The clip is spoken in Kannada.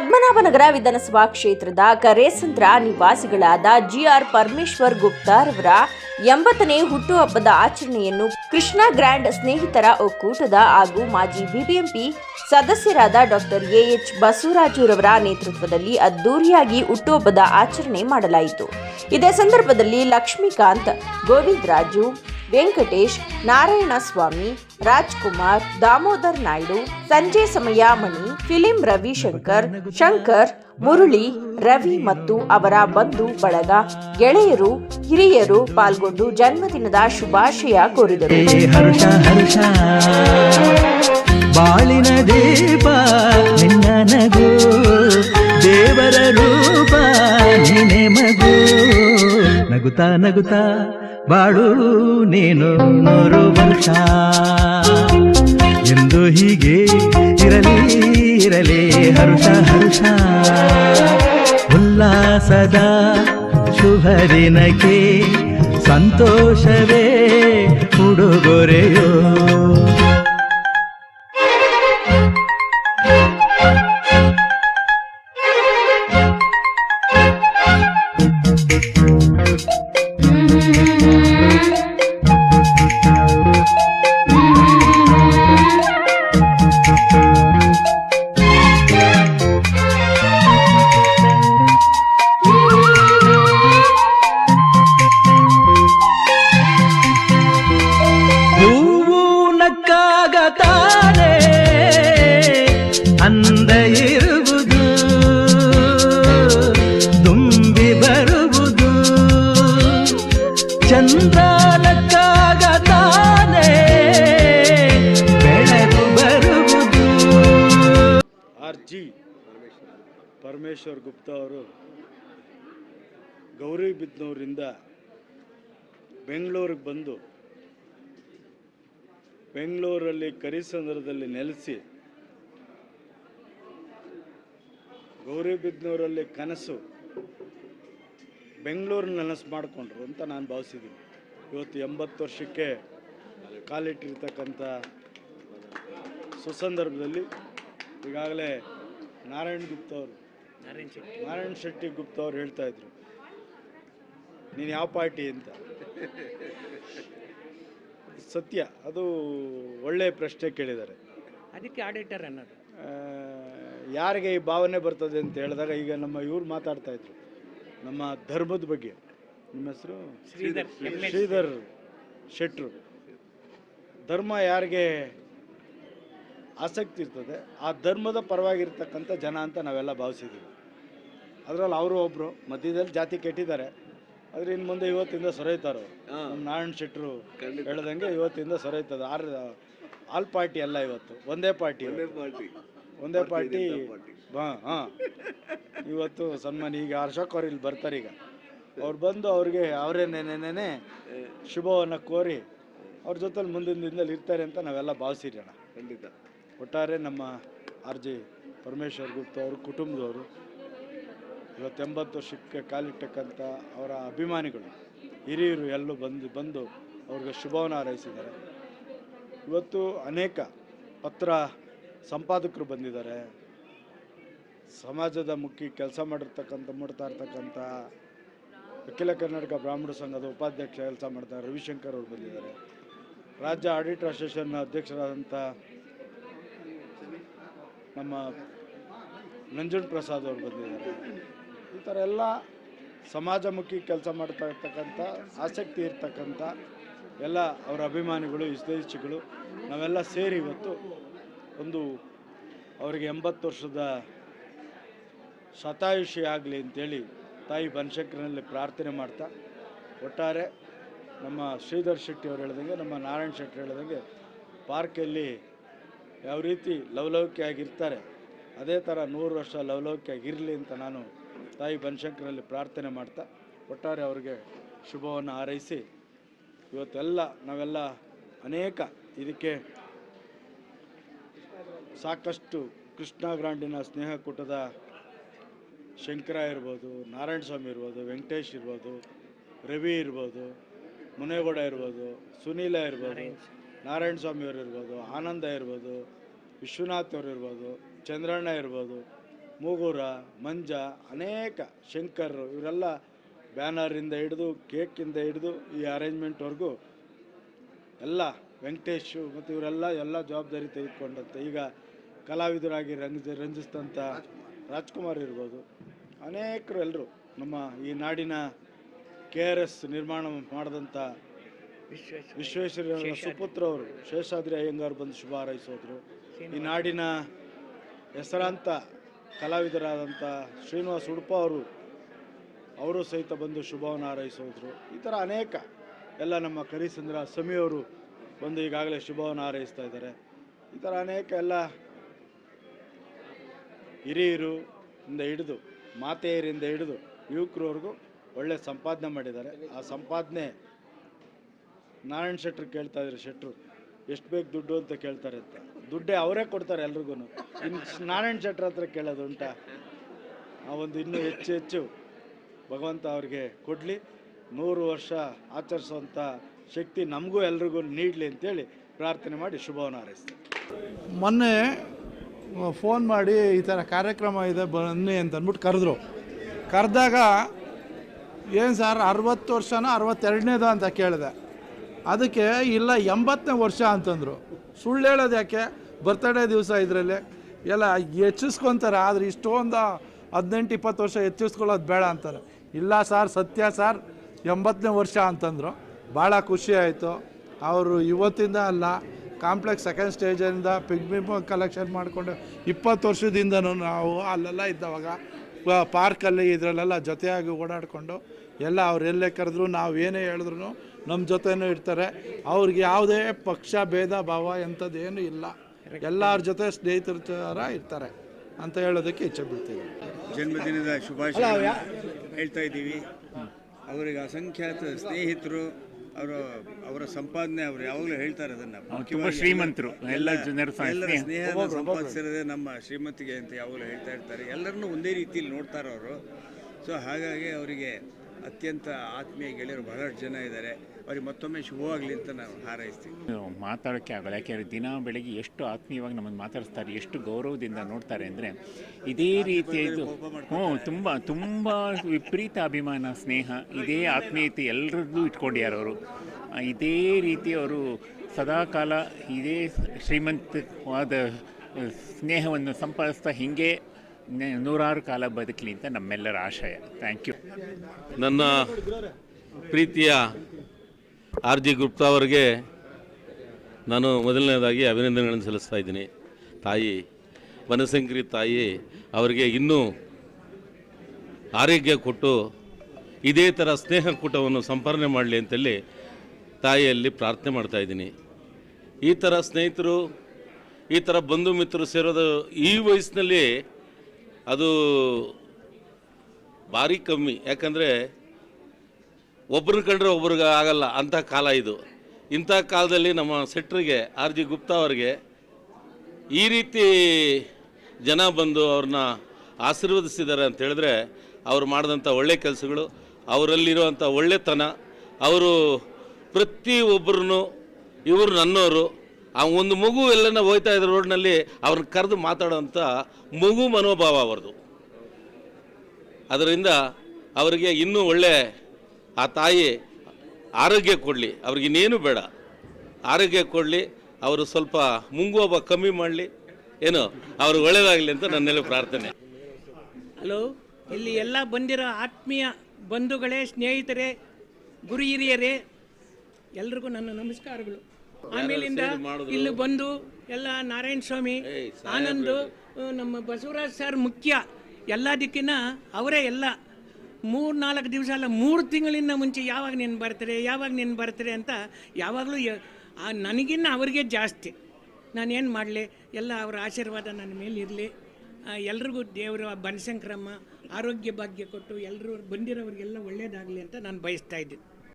ಪದ್ಮನಾಭನಗರ ವಿಧಾನಸಭಾ ಕ್ಷೇತ್ರದ ಕರೇಸಂದ್ರ ನಿವಾಸಿಗಳಾದ ಜಿಆರ್ ಪರಮೇಶ್ವರ್ ಗುಪ್ತಾರವರ ಎಂಬತ್ತನೇ ಹುಟ್ಟುಹಬ್ಬದ ಆಚರಣೆಯನ್ನು ಕೃಷ್ಣ ಗ್ರ್ಯಾಂಡ್ ಸ್ನೇಹಿತರ ಒಕ್ಕೂಟದ ಹಾಗೂ ಮಾಜಿ ಬಿಬಿಎಂಪಿ ಸದಸ್ಯರಾದ ಡಾಕ್ಟರ್ ಎಎಚ್ ಬಸವರಾಜುರವರ ನೇತೃತ್ವದಲ್ಲಿ ಅದ್ದೂರಿಯಾಗಿ ಹುಟ್ಟುಹಬ್ಬದ ಆಚರಣೆ ಮಾಡಲಾಯಿತು. ಇದೇ ಸಂದರ್ಭದಲ್ಲಿ ಲಕ್ಷ್ಮೀಕಾಂತ್, ಗೋವಿಂದರಾಜು ವೆಂಕಟೇಶ್, ನಾರಾಯಣಸ್ವಾಮಿ, ರಾಜ್ಕುಮಾರ್, ದಾಮೋದರ್ ನಾಯ್ಡು, ಸಂಜೆ ಸಮಯಾಮಣಿ, ಫಿಲಿಂ ರವಿಶಂಕರ್, ಶಂಕರ್, ಮುರಳಿ, ರವಿ ಮತ್ತು ಅವರ ಬಂಧು ಬಳಗ, ಗೆಳೆಯರು, ಹಿರಿಯರು ಪಾಲ್ಗೊಂಡು ಜನ್ಮದಿನದ ಶುಭಾಶಯ ಕೋರಿದರು. ಬಾಳಿನ ದೀಪ, ನಿನ್ನ ನಗು, ದೇವರ ರೂಪ ನಿನೆ ಮಗು, ನಗುತ್ತಾ ನಗುತ್ತಾ ಬಾಳು ನೀನು ವರ್ಷ ಎಂದು ಹೀಗೆ ಇರಲಿ ಇರಲಿ ಹರುಷ ಹರುಷ. ಉಲ್ಲಾಸದ ಶುಭ ದಿನಕ್ಕೆ ಸಂತೋಷವೇ ಪರಮೇಶ್ವರ್ ಗುಪ್ತ ಅವರು ಗೌರಿಬಿದ್ನೂರಿಂದ ಬೆಂಗಳೂರಿಗೆ ಬಂದು ಬೆಂಗಳೂರಲ್ಲಿ ಕರಿಸಂದ್ರದಲ್ಲಿ ನೆಲೆಸಿ ಗೌರಿಬಿದ್ನೂರಲ್ಲಿ ಕನಸು ಬೆಂಗಳೂರಿನ ನನಸು ಮಾಡಿಕೊಂಡ್ರು ಅಂತ ನಾನು ಭಾವಿಸಿದ್ದೀನಿ. ಇವತ್ತು ಎಂಬತ್ತು ವರ್ಷಕ್ಕೆ ಕಾಲಿಟ್ಟಿರ್ತಕ್ಕಂಥ ಸುಸಂದರ್ಭದಲ್ಲಿ ಈಗಾಗಲೇ ನಾರಾಯಣ್ ಗುಪ್ತ ಅವರು ನಾರಾಯಣ್ ಶೆಟ್ಟಿ. ಗುಪ್ತ ಅವ್ರು ಹೇಳ್ತಾ ಇದ್ರು. ನೀನು ಯಾವ ಪಾರ್ಟಿ ಅಂತ. ಸತ್ಯ ಅದು ಒಳ್ಳೆಯ ಪ್ರಶ್ನೆ ಕೇಳಿದ್ದಾರೆ. ಅದಕ್ಕೆ ಆಡಿಟರ್ ಅನ್ನೋದು. ಯಾರಿಗೆ ಈ ಭಾವನೆ ಬರ್ತದೆ ಅಂತ ಹೇಳಿದಾಗ ಈಗ ನಮ್ಮ ಇವ್ರು ಮಾತಾಡ್ತಾ ಇದ್ರು. ನಮ್ಮ ಧರ್ಮದ ಬಗ್ಗೆ. ನಿಮ್ಮ ಹೆಸರು? ಶ್ರೀಧರ್ ಶ್ರೀಧರ್ ಶೆಟ್ರು. ಧರ್ಮ ಯಾರಿಗೆ ಆಸಕ್ತಿ ಇರ್ತದೆ. ಆ ಧರ್ಮದ ಪರವಾಗಿರ್ತಕ್ಕಂಥ ಜನ ಅಂತ ನಾವೆಲ್ಲ ಭಾವಿಸಿದ್ದೀವಿ. ಅದರಲ್ಲಿ ಅವರು ಒಬ್ಬರು ಮಧ್ಯದಲ್ಲಿ ಜಾತಿ ಕೆಟ್ಟಿದ್ದಾರೆ. ಆದರೆ ಇನ್ನು ಮುಂದೆ ಇವತ್ತಿಂದ ಸೊರೈತಾರೋ ನಾರಾಯಣ್ ಶೆಟ್ರು ಹೇಳ್ದಂಗೆ ಇವತ್ತಿಂದ ಸೊರೈತದ. ಆರ್ ಆಲ್ ಪಾರ್ಟಿ ಅಲ್ಲ ಇವತ್ತು. ಒಂದೇ ಪಾರ್ಟಿ ಒಂದೇ ಪಾರ್ಟಿ. ಹಾಂ ಹಾಂ. ಇವತ್ತು ಸನ್ಮಾನ ಈಗ ಅಶೋಕ್ ಅವ್ರು ಇಲ್ಲಿ ಬರ್ತಾರೆ ಈಗ. ಅವ್ರು ಬಂದು ಅವ್ರಿಗೆ ಅವರೇ ನೆನೆನೆ ಶುಭವನ್ನು ಕೋರಿ ಅವ್ರ ಜೊತೆಲಿ ಮುಂದಿನ ದಿನದಲ್ಲಿ ಇರ್ತಾರೆ ಅಂತ ನಾವೆಲ್ಲ ಭಾವಿಸಿರೋಣ ಖಂಡಿತ. ಒಟ್ಟಾರೆ ನಮ್ಮ ಆರ್ ಜಿ ಪರಮೇಶ್ವರ್ ಗುಪ್ತ ಅವರು, ಕುಟುಂಬದವರು ಇವತ್ತು ಎಂಬತ್ತು ವರ್ಷಕ್ಕೆ ಕಾಲಿಟ್ಟಕ್ಕಂಥ ಅವರ ಅಭಿಮಾನಿಗಳು, ಹಿರಿಯರು ಎಲ್ಲೂ ಬಂದು ಬಂದು ಅವ್ರಿಗೆ ಶುಭವನ್ನು ಹಾರೈಸಿದ್ದಾರೆ. ಇವತ್ತು ಅನೇಕ ಪತ್ರ ಸಂಪಾದಕರು ಬಂದಿದ್ದಾರೆ. ಸಮಾಜದ ಮುಖ್ಯ ಕೆಲಸ ಮಾಡಿರ್ತಕ್ಕಂಥ ಮಾಡ್ತಾ ಇರ್ತಕ್ಕಂಥ ಅಖಿಲ ಕರ್ನಾಟಕ ಬ್ರಾಹ್ಮಣ ಸಂಘದ ಉಪಾಧ್ಯಕ್ಷ ಕೆಲಸ ಮಾಡ್ತಾರೆ ರವಿಶಂಕರ್ ಅವರು ಬಂದಿದ್ದಾರೆ. ರಾಜ್ಯ ಆಡಿಟರ್ ಅಸೋಸಿಯೇಷನ್ ಅಧ್ಯಕ್ಷರಾದಂಥ ನಮ್ಮ ನಂಜುಂಡ್ ಪ್ರಸಾದ್ ಅವರು ಬಂದಿದ್ದಾರೆ. ಈ ಥರ ಎಲ್ಲ ಸಮಾಜಮುಖಿ ಕೆಲಸ ಮಾಡ್ತಾ ಇರ್ತಕ್ಕಂಥ, ಆಸಕ್ತಿ ಇರ್ತಕ್ಕಂಥ ಎಲ್ಲ ಅವರ ಅಭಿಮಾನಿಗಳು ಇಸ್ದೇಶಿಗಳು ನಾವೆಲ್ಲ ಸೇರಿ ಇವತ್ತು ಒಂದು ಅವರಿಗೆ ಎಂಬತ್ತು ವರ್ಷದ ಶತಾಯುಷಿ ಆಗಲಿ ಅಂತೇಳಿ ತಾಯಿ ಬನಶಂಕರನಲ್ಲಿ ಪ್ರಾರ್ಥನೆ ಮಾಡ್ತಾ, ಒಟ್ಟಾರೆ ನಮ್ಮ ಶ್ರೀಧರ್ ಶೆಟ್ಟಿ ಅವರು ಹೇಳ್ದಂಗೆ, ನಮ್ಮ ನಾರಾಯಣ ಶೆಟ್ಟಿ ಹೇಳ್ದಂಗೆ ಪಾರ್ಕಲ್ಲಿ ಯಾವ ರೀತಿ ಲವಲವಿಕೆಯಾಗಿರ್ತಾರೆ ಅದೇ ಥರ ನೂರು ವರ್ಷ ಲವಲವಿಕೆಯಾಗಿರಲಿ ಅಂತ ನಾನು ತಾಯಿ ಬನಶಂಕರಲ್ಲಿ ಪ್ರಾರ್ಥನೆ ಮಾಡ್ತಾ, ಒಟ್ಟಾರೆ ಅವರಿಗೆ ಶುಭವನ್ನು ಹಾರೈಸಿ, ಇವತ್ತೆಲ್ಲ ನಾವೆಲ್ಲ ಅನೇಕ ಇದಕ್ಕೆ ಸಾಕಷ್ಟು ಕೃಷ್ಣ ಗ್ರಾಂಡಿನ ಸ್ನೇಹಕೂಟದ ಶಂಕರ ಇರ್ಬೋದು ನಾರಾಯಣ ಸ್ವಾಮಿ ಇರ್ಬೋದು, ವೆಂಕಟೇಶ್ ಇರ್ಬೋದು, ರವಿ ಇರ್ಬೋದು, ಮುನೇಗೌಡ ಇರ್ಬೋದು, ಸುನೀಲ ಇರ್ಬೋದು ನಾರಾಯಣ ಸ್ವಾಮಿ ಅವರು ಇರ್ಬೋದು, ಆನಂದ ಇರ್ಬೋದು, ವಿಶ್ವನಾಥ್ ಅವರು ಇರ್ಬೋದು, ಚಂದ್ರಣ್ಣ ಇರ್ಬೋದು, ಮೂಗೂರ, ಮಂಜ, ಅನೇಕ ಶಂಕರ್ ಇವರೆಲ್ಲ ಬ್ಯಾನರಿಂದ ಹಿಡಿದು ಕೇಕಿಂದ ಹಿಡಿದು ಈ ಅರೇಂಜ್ಮೆಂಟ್ವರೆಗೂ ಎಲ್ಲ ವೆಂಕಟೇಶು ಮತ್ತು ಇವರೆಲ್ಲ ಎಲ್ಲ ಜವಾಬ್ದಾರಿ ತೆಗೆದುಕೊಂಡಂತೆ. ಈಗ ಕಲಾವಿದರಾಗಿ ರಂಜ ರಂಜಿಸಿದಂಥ ರಾಜ್ಕುಮಾರ್ ಇರ್ಬೋದು. ಅನೇಕರು ಎಲ್ಲರೂ ನಮ್ಮ ಈ ನಾಡಿನ ಕೆ ಆರ್ ಎಸ್ ನಿರ್ಮಾಣ ಮಾಡಿದಂಥ ವಿಶ್ವೇಶ್ವರ ಸುಪುತ್ರ ಅವರು ಶೇಷಾದ್ರಿ ಅಯ್ಯಂಗಾರ್ ಬಂದು ಶುಭ ಹಾರೈಸೋದ್ರು ಈ ನಾಡಿನ ಹೆಸರಾಂತ ಕಲಾವಿದರಾದಂಥ ಶ್ರೀನಿವಾಸ್ ಉಡುಪ ಅವರು ಅವರು ಸಹಿತ ಬಂದು ಶುಭವನ್ನು ಹಾರೈಸೋದ್ರು ಈ ಥರ ಅನೇಕ ಎಲ್ಲ ನಮ್ಮ ಕರಿಸಂದ್ರ ಸಮಿಯವರು ಬಂದು ಈಗಾಗಲೇ ಶುಭವನ್ನು ಹಾರೈಸ್ತಾ ಇದ್ದಾರೆ. ಈ ಥರ ಅನೇಕ ಎಲ್ಲ ಹಿರಿಯರು ಇಂದ ಹಿಡಿದು ಮಾತೆಯರಿಂದ ಹಿಡಿದು ಯುವಕರವರೆಗೂ ಒಳ್ಳೆ ಸಂಪಾದನೆ ಮಾಡಿದ್ದಾರೆ. ಆ ಸಂಪಾದನೆ ನಾರಾಯಣ್ ಶೆಟ್ರು ಕೇಳ್ತಾ ಇದ್ರು ಶೆಟ್ರು ಎಷ್ಟು ಬೇಕು ದುಡ್ಡು ಅಂತ ಕೇಳ್ತಾರೆ ಅಂತ. ದುಡ್ಡೇ ಅವರೇ ಕೊಡ್ತಾರೆ ಎಲ್ರಿಗೂ ಇನ್ನು ನಾರಾಯಣ ಶೆಟ್ರ್ ಹತ್ರ ಕೇಳೋದು ಉಂಟಾ? ಆ ಒಂದು ಇನ್ನೂ ಹೆಚ್ಚು ಹೆಚ್ಚು ಭಗವಂತ ಅವ್ರಿಗೆ ಕೊಡಲಿ. ನೂರು ವರ್ಷ ಆಚರಿಸುವಂಥ ಶಕ್ತಿ ನಮಗೂ ಎಲ್ರಿಗೂ ನೀಡಲಿ ಅಂತೇಳಿ ಪ್ರಾರ್ಥನೆ ಮಾಡಿ ಶುಭವನ್ನು ಹಾರೈಸ್ತೀನಿ. ಮೊನ್ನೆ ಫೋನ್ ಮಾಡಿ ಈ ಥರ ಕಾರ್ಯಕ್ರಮ ಇದೆ, ಬನ್ನಿ ಅಂತ ಅಂದ್ಬಿಟ್ಟು ಕರೆದ್ರು. ಕರೆದಾಗ, ಏನು ಸರ್, ಅರವತ್ತು ವರ್ಷನ, ಅರವತ್ತೆರಡನೇದು? ಅಂತ ಕೇಳಿದೆ. ಅದಕ್ಕೆ ಇಲ್ಲ, ಎಂಬತ್ತನೇ ವರ್ಷ ಅಂತಂದರು. ಸುಳ್ಳು ಹೇಳೋದು ಯಾಕೆ? ಬರ್ತಡೇ ದಿವಸ ಇದರಲ್ಲಿ. ಎಲ್ಲ ಹೆಚ್ಚಿಸ್ಕೊತಾರೆ ಆದರೆ ಇಷ್ಟೊಂದು ಹದಿನೆಂಟು, ಇಪ್ಪತ್ತು ವರ್ಷ ಹೆಚ್ಚಿಸ್ಕೊಳ್ಳೋದು ಬೇಡ ಅಂತಾರೆ. ಇಲ್ಲ ಸರ್, ಸತ್ಯ ಸರ್, ಎಂಬತ್ತನೇ ವರ್ಷ ಅಂತಂದರು. ಭಾಳ ಖುಷಿ ಆಯಿತು. ಅವರು ಇವತ್ತಿಂದ ಅಲ್ಲ, ಕಾಂಪ್ಲೆಕ್ಸ್ ಸೆಕೆಂಡ್ ಸ್ಟೇಜಿಂದ ಪಿಗ್ಮಿ ಕಲೆಕ್ಷನ್ ಮಾಡಿಕೊಂಡು ಇಪ್ಪತ್ತು ವರ್ಷದಿಂದನೂ ನಾವು ಅಲ್ಲೆಲ್ಲ ಇದ್ದವಾಗ ಪಾರ್ಕಲ್ಲಿ ಇದರಲ್ಲೆಲ್ಲ ಜೊತೆಯಾಗಿ ಓಡಾಡಿಕೊಂಡು ಎಲ್ಲ ಅವರೆಲ್ಲೇ ಎಲ್ಲೇ ಕರೆದ್ರು ನಾವು ಏನೇ ಹೇಳಿದ್ರು ನಮ್ಮ ಜೊತೆನೂ ಇರ್ತಾರೆ. ಅವ್ರಿಗೆ ಯಾವುದೇ ಪಕ್ಷ ಭೇದ ಭಾವ ಎಂಥದ್ದು ಏನೂ ಇಲ್ಲ. ಎಲ್ಲರ ಜೊತೆ ಸ್ನೇಹಿತರ ಥರ ಇರ್ತಾರೆ ಅಂತ ಹೇಳೋದಕ್ಕೆ ಇಚ್ಛೆ ಬೀಳ್ತೀವಿ ಜನ್ಮದಿನದ ಶುಭಾಶಯ ಹೇಳ್ತಾ ಇದ್ದೀವಿ. ಅವರಿಗೆ ಅಸಂಖ್ಯಾತ ಸ್ನೇಹಿತರು ಅವರು ಅವರ ಸಂಪಾದನೆ ಅವರು ಯಾವಾಗಲೂ ಹೇಳ್ತಾರೆ ಅದನ್ನ. ಮುಖ್ಯವಾಗಿ ಶ್ರೀಮಂತರು. ಎಲ್ಲ ಜನರು ಸ್ನೇಹ ಸಂಪಾದಿಸಿರೋದೇ ನಮ್ಮ ಶ್ರೀಮಂತಿಗೆ ಅಂತ ಯಾವಾಗಲೂ ಹೇಳ್ತಾ ಇರ್ತಾರೆ. ಎಲ್ಲರನ್ನೂ ಒಂದೇ ರೀತಿಯಲ್ಲಿ ನೋಡ್ತಾರೆ ಅವರು. ಸೊ ಹಾಗಾಗಿ ಅವರಿಗೆ ಅತ್ಯಂತ ಆತ್ಮೀಯ ಗೆಳೆಯರು ಬಹಳಷ್ಟು ಜನ ಇದ್ದಾರೆ. ಅವ್ರಿಗೆ ಮತ್ತೊಮ್ಮೆ ಶುಭವಾಗಲಿ ಅಂತ ನಾವು ಹಾರೈಸ್ತೀವಿ. ಮಾತಾಡೋಕ್ಕೆ ಆಗಲ್ಲ. ಯಾಕೆಂದರೆ ದಿನ ಬೆಳಗ್ಗೆ ಎಷ್ಟು ಆತ್ಮೀಯವಾಗಿ ನಮ್ಮನ್ನು ಮಾತಾಡಿಸ್ತಾರೆ ಎಷ್ಟು ಗೌರವದಿಂದ ನೋಡ್ತಾರೆ ಅಂದರೆ ಇದೇ ರೀತಿಯ ಇದು ಹ್ಞೂ ತುಂಬ ತುಂಬ ವಿಪರೀತ ಅಭಿಮಾನ ಸ್ನೇಹ ಇದೇ ಆತ್ಮೀಯತೆ ಎಲ್ಲರದ್ದು ಇಟ್ಕೊಂಡಿದ್ದಾರೆ ಅವರು ಇದೇ ರೀತಿ ಅವರು ಸದಾಕಾಲ ಇದೇ ಶ್ರೀಮಂತವಾದ ಸ್ನೇಹವನ್ನು ಸಂಪಾದಿಸ್ತಾ ಹೀಗೆ ನೂರಾರು ಕಾಲ ಬದುಕಲಿ ಅಂತ ನಮ್ಮೆಲ್ಲರ ಆಶಯ. ಥ್ಯಾಂಕ್ ಯು ನನ್ನ ಪ್ರೀತಿಯ ಆರ್ ಜಿ ಗುಪ್ತಾ ಅವರಿಗೆ ನಾನು ಮೊದಲನೇದಾಗಿ ಅಭಿನಂದನೆಗಳನ್ನು ಸಲ್ಲಿಸ್ತಾ ಇದ್ದೀನಿ. ತಾಯಿ ಬನಶಂಕರಿ ತಾಯಿ ಅವರಿಗೆ ಇನ್ನೂ ಆರೋಗ್ಯ ಕೊಟ್ಟು ಇದೇ ಥರ ಸ್ನೇಹಕೂಟವನ್ನು ಸಂಪಾದನೆ ಮಾಡಲಿ ಅಂತೇಳಿ ತಾಯಿಯಲ್ಲಿ ಪ್ರಾರ್ಥನೆ ಮಾಡ್ತಾ ಇದ್ದೀನಿ. ಈ ಥರ ಸ್ನೇಹಿತರು, ಈ ಥರ ಬಂಧು ಮಿತ್ರರು ಸೇರೋದು ಈ ವಯಸ್ಸಿನಲ್ಲಿ ಅದು ಭಾರಿ ಕಮ್ಮಿ. ಯಾಕಂದರೆ ಒಬ್ರನ್ನ ಕಂಡ್ರೆ ಒಬ್ರಿಗೆ ಆಗಲ್ಲ ಅಂಥ ಕಾಲ ಇದು. ಇಂಥ ಕಾಲದಲ್ಲಿ ನಮ್ಮ ಸೆಟ್ರಿಗೆ ಆರ್ ಜಿ ಗುಪ್ತಾ ಅವರಿಗೆ ಈ ರೀತಿ ಜನ ಬಂದು ಅವ್ರನ್ನ ಆಶೀರ್ವದಿಸಿದ್ದಾರೆ ಅಂತ ಹೇಳಿದ್ರೆ ಅವ್ರು ಮಾಡಿದಂಥ ಒಳ್ಳೆ ಕೆಲಸಗಳು, ಅವರಲ್ಲಿರುವಂಥ ಒಳ್ಳೆತನ, ಅವರು ಪ್ರತಿ ಒಬ್ಬರನ್ನು ಇವರು ನನ್ನವರು ಆ ಒಂದು ಮಗು ಎಲ್ಲನ ಹೋಗ್ತಾ ಇದ್ದ ರೋಡ್ನಲ್ಲಿ ಅವ್ರನ್ನ ಕರೆದು ಮಾತಾಡೋಂಥ ಮಗು ಮನೋಭಾವ ಅವ್ರದ್ದು. ಅದರಿಂದ ಅವರಿಗೆ ಇನ್ನೂ ಒಳ್ಳೆ ಆ ತಾಯಿ ಆರೋಗ್ಯ ಕೊಡಲಿ ಅವ್ರಿಗಿನ್ನೇನು ಬೇಡ. ಆರೋಗ್ಯ ಕೊಡಲಿ, ಅವರು ಸ್ವಲ್ಪ ಮುಂಗೋಬ ಕಮ್ಮಿ ಮಾಡಲಿ, ಏನು ಅವರು ಒಳ್ಳೆಯದಾಗಲಿ ಅಂತ ನನ್ನೆಲ್ಲ ಪ್ರಾರ್ಥನೆ. ಹಲೋ, ಇಲ್ಲಿ ಎಲ್ಲ ಬಂದಿರೋ ಆತ್ಮೀಯ ಬಂಧುಗಳೇ, ಸ್ನೇಹಿತರೇ, ಗುರು ಹಿರಿಯರೇ, ಎಲ್ರಿಗೂ ನನ್ನ ನಮಸ್ಕಾರಗಳು. ಆಮೇಲಿಂದ ಇಲ್ಲಿ ಬಂದು ಎಲ್ಲ ನಾರಾಯಣ ಸ್ವಾಮಿ ಆನಂದು ನಮ್ಮ ಬಸವರಾಜ್ ಸರ್ ಮುಖ್ಯ. ಎಲ್ಲ ದಿಕ್ಕಿನ ಅವರೇ ಎಲ್ಲ. ಮೂರು ನಾಲ್ಕು ದಿವಸ ಅಲ್ಲ ಮೂರು ತಿಂಗಳಿಂದ ಮುಂಚೆ ಯಾವಾಗ ನೀನು ಬರ್ತಾರೆ ಯಾವಾಗ ನೀನು ಬರ್ತಾರೆ ಅಂತ ಯಾವಾಗಲೂ ಆ ನನಗಿನ್ನ ಅವ್ರಿಗೆ ಜಾಸ್ತಿ. ನಾನೇನು ಮಾಡಲಿ ಎಲ್ಲ ಅವರ ಆಶೀರ್ವಾದ ನನ್ನ ಮೇಲೆ ಇರಲಿ. ಎಲ್ರಿಗೂ ದೇವರು ಬನಶಂಕರಮ್ಮ ಆರೋಗ್ಯ ಭಾಗ್ಯ ಕೊಟ್ಟು ಎಲ್ಲರೂ ಬಂದಿರೋರಿಗೆಲ್ಲ ಒಳ್ಳೇದಾಗಲಿ ಅಂತ ನಾನು ಬಯಸ್ತಾ ಇದ್ದೀನಿ.